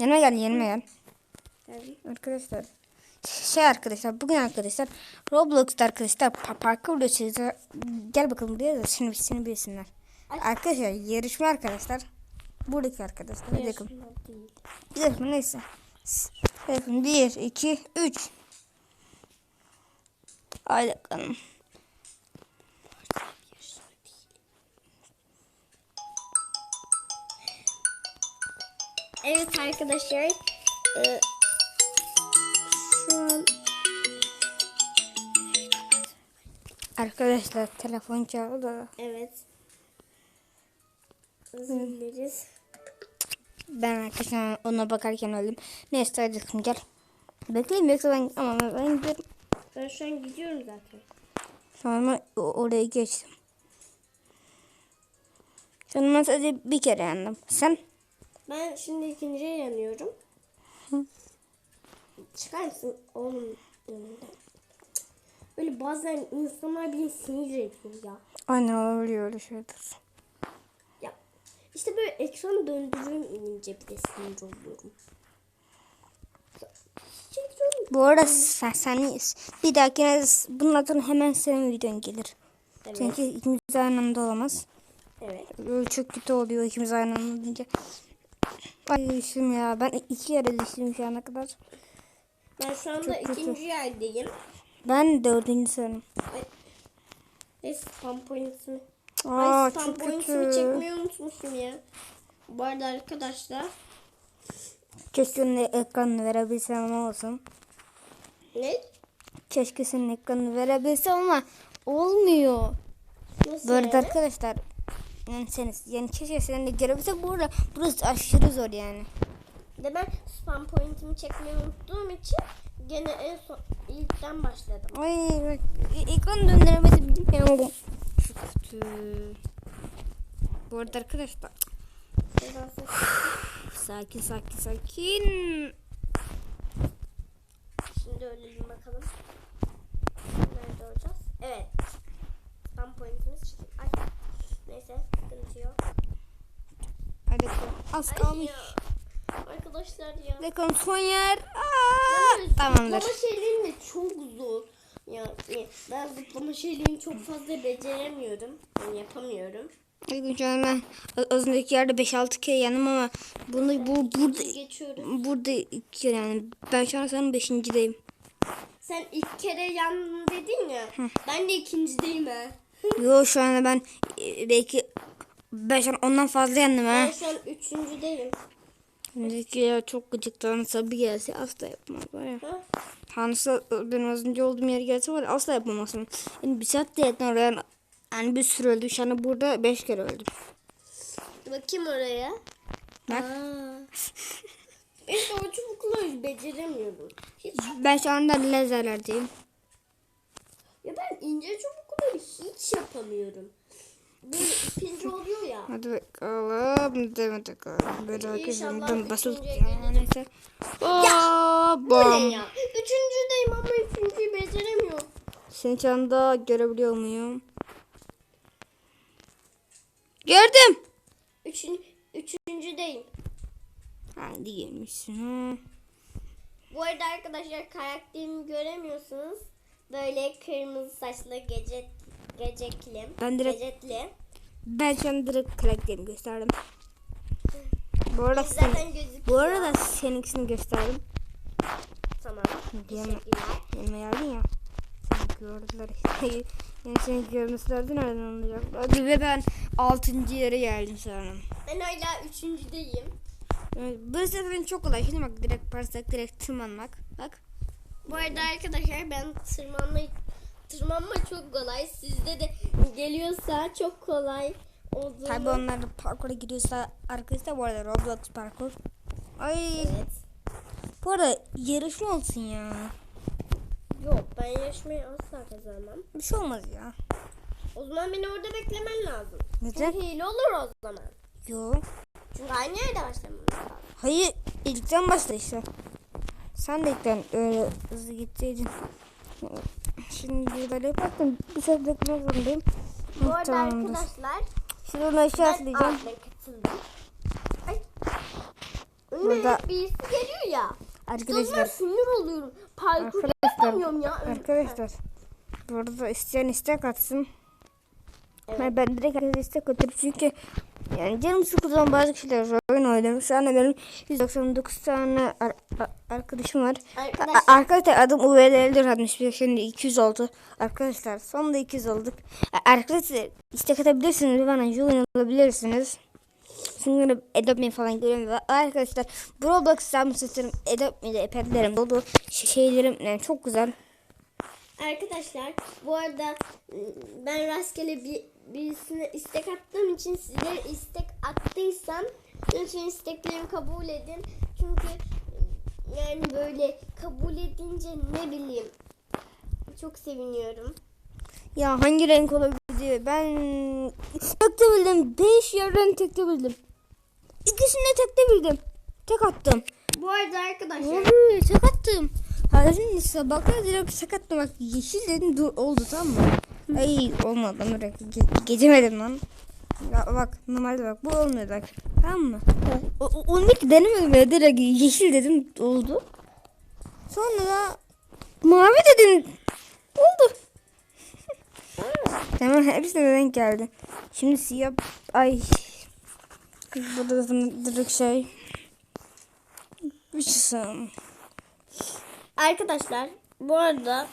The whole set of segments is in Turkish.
Yanıma gel yanıma gel. Geldim. Arkadaşlar şey arkadaşlar bugün arkadaşlar Roblox'ta arkadaşlar pa- parkur videosu gel bakalım buraya da seni, seni bilsinler. Ay. Arkadaşlar yarışma arkadaşlar. Buradaki arkadaşlar. Bakalım. Yarışma değil. Yarışma neyse. 1, 2, 3. Haydi bakalım. Evet arkadaşlar. Ee, şu an Arkadaşlar telefon çaldı. evet. Özür dileriz. Ben arkadaşlar ona bakarken öldüm. Neyse hadi gel. Bekleyin yoksa ben ama ben, gidiyorum. Ben şu an gidiyorum zaten. Sonra oraya geçtim. Sonra sadece bir kere yandım. Sen? Ben şimdi ikinciye yanıyorum. Çıkar mısın oğlum önümden? Böyle bazen insanlar beni sinir ediyor ya. Aynen oluyor öyle şeyler. Ya işte böyle ekranı döndürünce bir de sinir oluyorum. Bu arada sen, sen bir dahakine bundan sonra hemen senin videon gelir. Evet. Çünkü ikimiz aynı anda olamaz. Evet. Çok kötü oluyor ikimiz aynı anda olunca. Ay düştüm ya. Ben iki kere düştüm şu ana kadar. Ben şu anda Çok kötü. ikinci yerdeyim. Ben dördüncü sınıfım. Ay. Neyse spam point'imi. Aa Ay çok kötü. çekmeyi unutmuşum ya. Bu arada arkadaşlar. Keşke onun ekranını verebilsem ama olsun. Ne? Keşke senin ekranını verebilsem ama olmuyor. Nasıl Bu arada yani? arkadaşlar yani seni yani keşke senin de görebilsem bu arada burası aşırı zor yani. De ben spam point'imi çekmeyi unuttuğum için gene en son ilkten başladım. Ay bak e- ekran döndüremesi bilmiyorum. Çok kötü. Bu arada arkadaşlar sakin sakin sakin. Şimdi ölelim bakalım. Nerede olacağız? Evet. Spam point'imiz çıktı. Ay. Neyse sıkıntı yok. Hadi bakalım. Az Ay kalmış. ya. Arkadaşlar ya. Bakalım son yer. Aa, Ben tamamdır. Zıplama şeylerim de çok zor. Yani ben zıplama şeylerini çok fazla beceremiyorum. Yani yapamıyorum. Şu an ben az önceki yerde 5-6 kere yandım ama bunu bu burada Geçiyorum. burada iki kere yani ben şu an sanırım 5.deyim. Sen ilk kere yandın dedin ya. Ben de ikincideyim ha. Yo şu anda ben e, belki ben şu an ondan fazla yandım ha. Ben şu an üçüncüdeyim. Önceki ya çok gıcıktı nasıl bir gelse asla yapmaz var ya. Hansı benim az önce olduğum yer gelse var ya, asla yapamazsın. Yani bir saat de yetmez oraya. Yani bir sürü öldüm. Şu anda burada 5 kere öldüm. Bakayım oraya. Bak. Ben de o çubukları beceremiyorum. Hiç. Ben şu anda lazerlerdeyim. Ya ben ince çubukları hiç yapamıyorum. Böyle ipince oluyor ya. Hadi bakalım. Hadi bakalım. İnşallah arkadaşlar ben geleceğim. neyse. Bu Bam. ya? Üçüncüdeyim ama üçüncüyü beceremiyorum. Seni şu anda görebiliyor muyum? Gördüm. Üçün, üçüncüdeyim. Hadi gelmişsin. Bu arada arkadaşlar karakterimi göremiyorsunuz. Böyle kırmızı saçlı gece gecekli. Ben direkt- Gecetli. Ben şu an direkt karakterimi gösterdim. Bu arada, sen, Zaten bu arada seninkisini gösterdim. Tamam. Teşekkürler. yanıma geldin ya. Seni gördüler. yani seni görmüşlerdi nereden olacak? Hadi ve ben 6. yere geldim sonra. Ben hala üçüncüdeyim. Evet, bu sefer çok kolay. Şimdi bak direkt parsak direkt tırmanmak. Bak. Bu arada arkadaşlar ben tırmanma tırmanma çok kolay. Sizde de geliyorsa çok kolay olduğunu. Tabi onlar parkura giriyorsa arkadaşlar bu arada Roblox parkur. Ay Evet. bu arada yarışma olsun ya. Yok ben yarışmayı asla kazanmam. Bir şey olmaz ya. O zaman beni orada beklemen lazım. Neden? Çünkü hile olur o zaman. Yo. Çünkü aynı yerde başlamamız lazım. Hayır ilkten başla işte. Sen de ilkten öyle hızlı gitseydin. Şimdi böyle yaparsam bir sefer beklemek zorundayım. Bu arada tamamdır. arkadaşlar Şimdi onu aşağı ben atlayacağım. Katıldım. Ay. Önüme Burada birisi geliyor ya. Sonra arkadaşlar sinir oluyorum. Parkur Arkadaşlar, yapamıyorum ya. arkadaşlar burada isteyen istek atsın. Evet. Ben direkt herkese istek atıyorum çünkü yani canım sıkılan bazı kişiler oyun oynuyorum. Şu anda benim 199 tane ar- arkadaşım var. Arkadaşlar A- Arkadaşlar adım UVL'dir atmış. Şimdi 200 oldu. Arkadaşlar sonunda 200 olduk. Arkadaşlar istek atabilirsiniz. Bana join olabilirsiniz. Şimdi Adobe falan görüyorum. Arkadaşlar Roblox hesabımı satarım. Adobe Me'de iPad'lerim dolu. Şeylerim yani çok güzel. Arkadaşlar bu arada ıı, ben rastgele bir birisine istek attığım için sizlere istek attıysam lütfen isteklerimi kabul edin. Çünkü yani böyle kabul edince ne bileyim çok seviniyorum. Ya hangi renk olabilir? Ben tek de bildim. 5 yerden tek de bildim. İkisini de tek de bildim. Tek attım. Bu arada arkadaşlar Abi tek attım. Hayır işte bakma direkt tek attım. Bak yeşil dedim dur oldu tamam mı? Ay olmadı lan direkt ge- geçemedim lan. Ya bak normalde bak bu olmuyor bak. Tamam mı? Onu hiç denemedim ya direkt yeşil dedim oldu. Sonra da mavi dedim oldu. Tamam hepsine denk geldi. Şimdi siyah ay burada da direkt şey bir şey arkadaşlar bu arada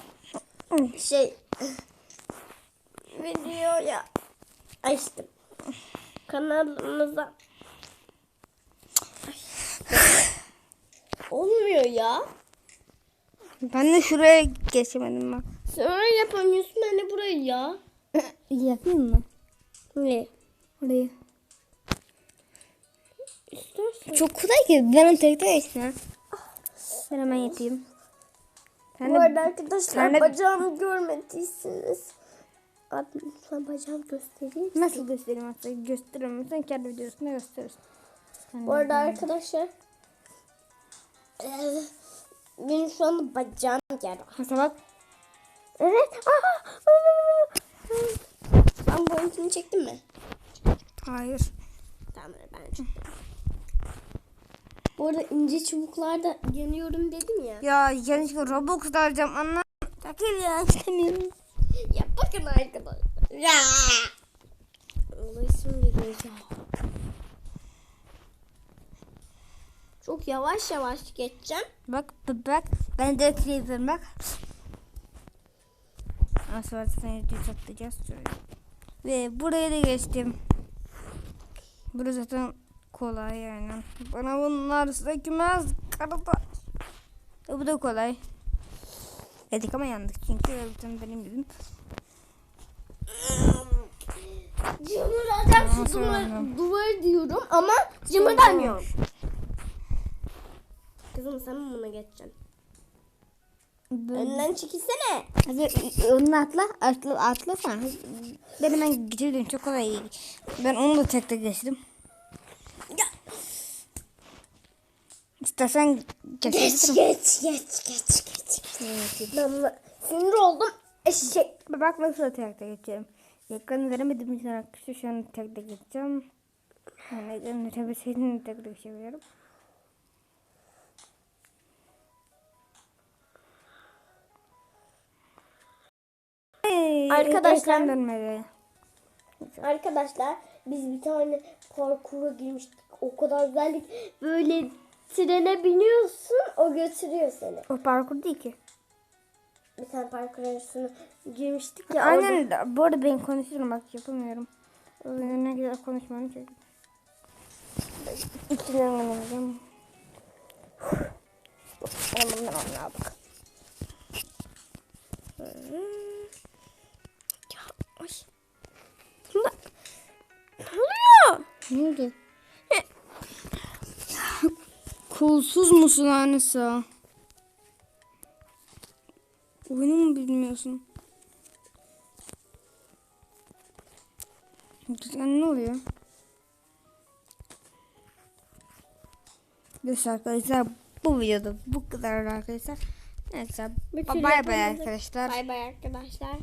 şey videoya açtım. Kanalımıza Olmuyor ya. Ben de şuraya geçemedim bak. Sonra yapamıyorsun ben de burayı ya. Yapayım mı? Ne? Orayı. İstersen. Çok kolay ki. Ben onu tekte geçtim. Ben hemen yapayım. Sen Bu de, arada arkadaşlar sen de- bacağımı görmediyseniz Abi lütfen bacağımı göstereyim. nasıl göstereyim aslında? Gösteririm. Sen kendi videosunda gösterirsin. Sen Bu arada arkadaşlar eee, benim şu anda bacağım yer. Mesela bak. Evet. Ben öykünü çektim mi? Hayır. Tamam ben çektim. Bu arada ince çubuklarda yanıyorum dedim ya. Ya yanlışlıkla Roblox'da arayacağım. Anla. Takıl ya istemiyorum. Ya bakın arkadaşlar. Ya. Ulaşım geliyor. Çok yavaş yavaş geçeceğim. Bak bak. Ben de creeper bak. Nasıl varsa sen videoyu toplayacağız. Şöyle. Ve buraya da geçtim. Burası zaten kolay yani. Bana bunlar sökmez kardeş. E, bu da kolay. Dedik ama yandık çünkü tane benim dedim. Cımıracağım şu duvar, duvar diyorum ama cımırdamıyorum. Kızım sen mi buna geçeceksin? Önden çekilsene. Hadi onu atla, atla, atla sen. Ben hemen gidiyorum çok kolay. Ben onu da tek tek geçtim. Ya. İstersen Geç geç geç geç geç. geç. Ben sinir oldum. Eşek. Bak nasıl da tek tek geçiyorum. Ekranı veremedim için arkadaşlar şu an tek tek geçeceğim. Yani ekranı verebilseydim tek tek geçebiliyorum. Arkadaşlar- dönmedi. Arkadaşlar biz bir tane parkura girmiştik. O kadar güzeldik. Böyle trene biniyorsun o götürüyor seni. O parkur değil ki. Bir tane parkur arasına girmiştik ya. orada- Aynen de- bu arada ben konuşuyorum bak yapamıyorum. Ne güzel konuşmanı çek. İçinden. Oğlum ben onlara bak. Ya, ay. Bunda- Ne oluyor? Ne oldu? Kolsuz musun Anisa? Oyunu mu bilmiyorsun? Sen ne oluyor? Neyse arkadaşlar bu videoda bu kadar arkadaşlar. Neyse bay bay arkadaşlar. Bay bay arkadaşlar.